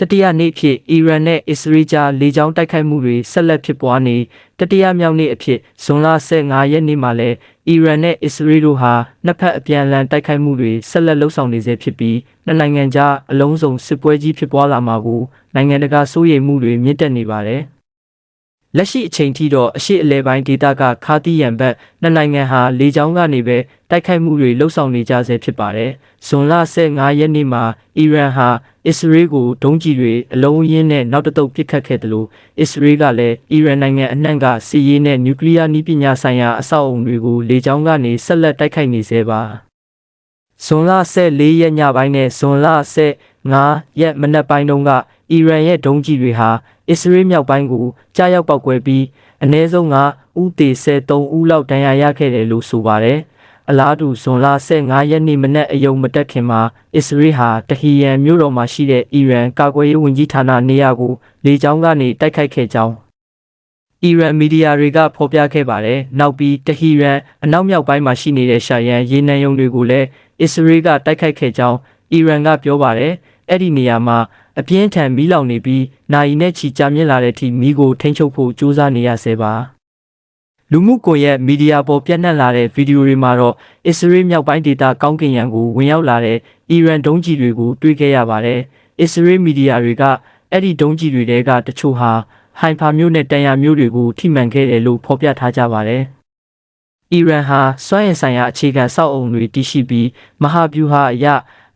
တတိယနေ့အဖြစ်အီရန်နဲ့အစ္စရေးကြားလေကြောင်းတိုက်ခိုက်မှုတွေဆက်လက်ဖြစ်ပွားနေတတိယမြောက်နေ့အဖြစ်ဇွန်လ15ရက်နေ့မှာလည်းအီရန်နဲ့အစ္စရေးတို့ဟာနှစ်ဖက်အပြန်အလှန်တိုက်ခိုက်မှုတွေဆက်လက်လှုပ်ဆောင်နေဆဲဖြစ်ပြီးနှစ်နိုင်ငံကြားအလုံးစုံစစ်ပွဲကြီးဖြစ်ပွားလာမှာကိုနိုင်ငံတကာစိုးရိမ်မှုတွေမြင့်တက်နေပါတယ်။ လက်ရှိအချိန်ထိတော့အရှိအလဲပိုင်းဒေသကခါတီယန်ဘက်နှစ်နိုင်ငံဟာလေကြောင်းကနေပဲတိုက်ခိုက်မှုတွေလှုပ်ဆောင်နေကြဆဲဖြစ်ပါတယ်။ဇွန်လ15ရက်နေ့မှာအီရန်ဟာအစ္စရေးကိုဒုံးကျည်တွေအလုံးအရင်းနဲ့နောက်တစ်တုပ်ပစ်ခတ်ခဲ့တယ်လို့အစ္စရေးကလည်းအီရန်နိုင်ငံအနှံ့ကစီးရေးနဲ့နျူကလ িয়ার နည်းပညာဆိုင်ရာအဆောက်အုံတွေကိုလေကြောင်းကနေဆက်လက်တိုက်ခိုက်နေဆဲပါ။ဇွန်လ14ရက်ညပိုင်းနဲ့ဇွန်လ 15ရက်မနက်ပိုင်းတုန်းကအီရန်ရဲ့ဒုံးကျည်တွေဟာအစ္စရေးမြောက်ပိုင်းကိုကြားရောက်ပောက်ကွဲပြီးအနည်းဆုံး9ဦးသေ73ဦးလောက်ဒဏ်ရာရခဲ့တယ်လို့ဆိုပါတယ်။အလားတူဇွန်လ15ရက်နေ့မနက်အယုံမတက်ခင်မှာအစ္စရေးဟာတဟီယန်မြို့တော်မှာရှိတဲ့အီရန်ကာကွယ်ရေးဝန်ကြီးဌာနနေရာကိုလေကြောင်းကနေတိုက်ခိုက်ခဲ့ကြောင်းအီရန်မီဒီယာတွေကဖော်ပြခဲ့ပါတယ်။နောက်ပြီးတဟီရန်အနောက်မြောက်ပိုင်းမှာရှိနေတဲ့ရှာယန်ရေနံရုံတွေကိုလည်းအစ္စရေးကတိုက်ခိုက်ခဲ့ကြောင်းအီရန်ကပြောပါတယ်။ အဲ့ဒီနေရာမှာအပြင်းထန်မီးလောင်နေပြီးနိုင်နဲ့ချီကြာမြင့်လာတဲ့အထိမီးကိုထိန်းချုပ်ဖို့ကြိုးစားနေရဆဲပါ။လူမှုကွန်ရက်မီဒီယာပေါ်ပြန့်နှံ့လာတဲ့ဗီဒီယိုတွေမှာတော့အစ္စရေးမြောက်ပိုင်းဒေသကောင်းကင်ယံကိုဝင်ရောက်လာတဲ့အီရန်ဒုံးကျည်တွေကိုတွေ့ခဲ့ရပါတယ်။အစ္စရေးမီဒီယာတွေကအဲ့ဒီဒုံးကျည်တွေတဲကတချို့ဟာဟိုင်ဖာမျိုးနဲ့တန်ယာမျိုးတွေကိုထိမှန်ခဲ့တယ်လို့ဖော်ပြထားကြပါတယ်။အီရန်ဟာစွမ်းရည်ဆိုင်ရာအခြေခံစောက်အုံတွေတည်ရှိပြီးမဟာဗျူဟာအရ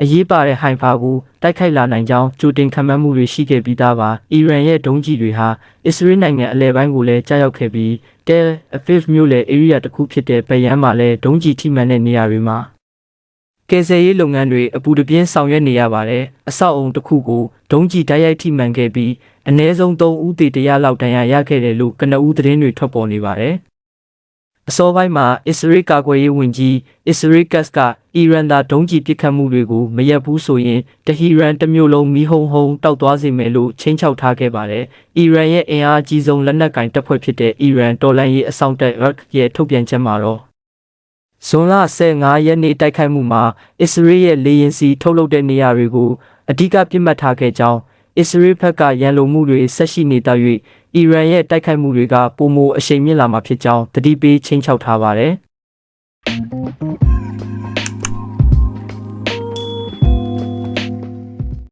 အရေးပါတဲ့ဟိုင်ဖာကိုတိုက်ခိုက်လာနိုင်ကြောင်းကြိုတင်ခံမှန်းမှုတွေရှိခဲ့ပြီးသားပါ။အီရန်ရဲ့ဒုံးကျည်တွေဟာအစ္စရေးနိုင်ငံအလဲပိုင်းကိုလည်းကြားရောက်ခဲ့ပြီးတဲအဖစ်မြို့လေဧရိယာတစ်ခုဖြစ်တဲ့ဗယန်းမှာလည်းဒုံးကျည်ထိမှန်တဲ့နေရာတွေမှာကယ်ဆယ်ရေးလုပ်ငန်းတွေအပူတပြင်းဆောင်ရွက်နေရပါတယ်။အဆောက်အုံတစ်ခုကိုဒုံးကျည်တိုက်ရိုက်ထိမှန်ခဲ့ပြီးအ ਨੇ ဆုံး3ဦးသေတရားလောက်ဒဏ်ရာရခဲ့တယ်လို့ကနဦးသတင်းတွေထွက်ပေါ်နေပါတယ်။ အစောပိုင်းမှာအစ္စရေးကာကွယ်ရေးဝန်ကြီးအစ္စရေးကတ်ကအီရန်သားဒုံးကျည်ပစ်ခတ်မှုတွေကိုမရက်ဘူးဆိုရင်တဟီရန်တစ်မျိုးလုံးမီးဟုံဟုံတောက်သွားစေမယ်လို့ချိန်ချောက်ထားခဲ့ပါတယ်။အီရန်ရဲ့အင်အားကြီးဆုံးလက်နက်ကင်တပ်ဖွဲ့ဖြစ်တဲ့အီရန်တော်လှန်ရေးအဆောင်တပ်ရက်ရဲ့ထုတ်ပြန်ချက်မှာတော့ဇွန်လ15ရက်နေ့တိုက်ခိုက်မှုမှာအစ္စရေးရဲ့လေရင်စီထုတ်လုပ်တဲ့နေရာတွေကိုအဓိကပြစ်မှတ်ထားခဲ့ကြောင်းအစ္စရေးဘက်ကရန်လိုမှုတွေဆက်ရှိနေတာ၍ အီရန်ရဲ့တိုက်ခိုက်မှုတွေကပိုမိုအရှိန်မြင့်လာမှာဖြစ်ကြောင်းတတိပေးချင်းချောက်ထားပါတယ်။